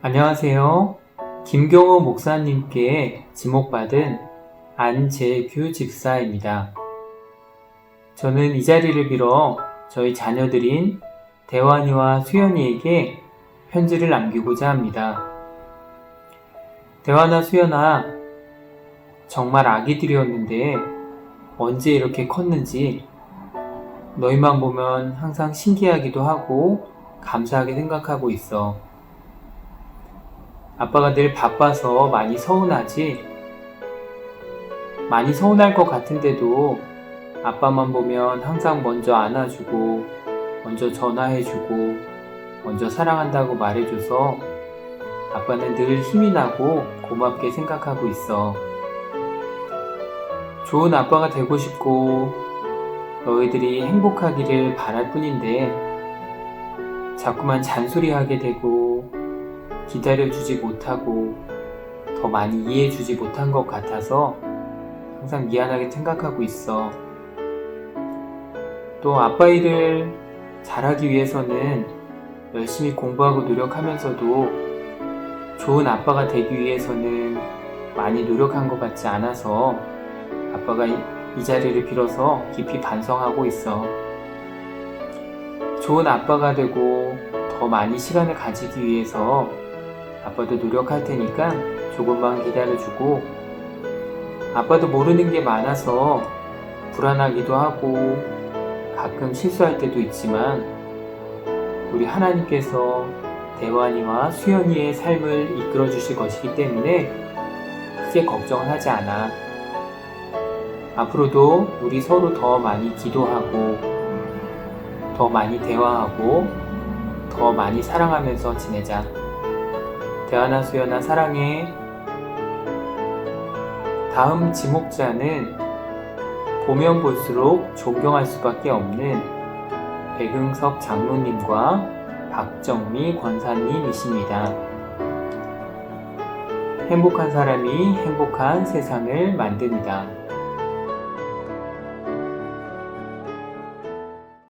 안녕하세요. 김경호 목사님께 지목받은 안재규 집사입니다. 저는 이 자리를 빌어 저희 자녀들인 대환이와 수연이에게 편지를 남기고자 합니다. 대환아, 수연아, 정말 아기들이었는데 언제 이렇게 컸는지 너희만 보면 항상 신기하기도 하고 감사하게 생각하고 있어. 아빠가 늘 바빠서 많이 서운하지? 많이 서운할 것 같은데도 아빠만 보면 항상 먼저 안아주고, 먼저 전화해주고, 먼저 사랑한다고 말해줘서 아빠는 늘 힘이 나고 고맙게 생각하고 있어. 좋은 아빠가 되고 싶고, 너희들이 행복하기를 바랄 뿐인데, 자꾸만 잔소리하게 되고, 기다려주지 못하고 더 많이 이해해주지 못한 것 같아서 항상 미안하게 생각하고 있어. 또 아빠 일을 잘하기 위해서는 열심히 공부하고 노력하면서도 좋은 아빠가 되기 위해서는 많이 노력한 것 같지 않아서 아빠가 이, 이 자리를 빌어서 깊이 반성하고 있어. 좋은 아빠가 되고 더 많이 시간을 가지기 위해서 아빠도 노력할 테니까 조금만 기다려주고 아빠도 모르는 게 많아서 불안하기도 하고 가끔 실수할 때도 있지만 우리 하나님께서 대환이와 수연이의 삶을 이끌어 주실 것이기 때문에 크게 걱정을 하지 않아. 앞으로도 우리 서로 더 많이 기도하고 더 많이 대화하고 더 많이 사랑하면서 지내자. 대하나 수연아 사랑해. 다음 지목자는 보면 볼수록 존경할 수밖에 없는 백응석 장로님과 박정미 권사님이십니다. 행복한 사람이 행복한 세상을 만듭니다.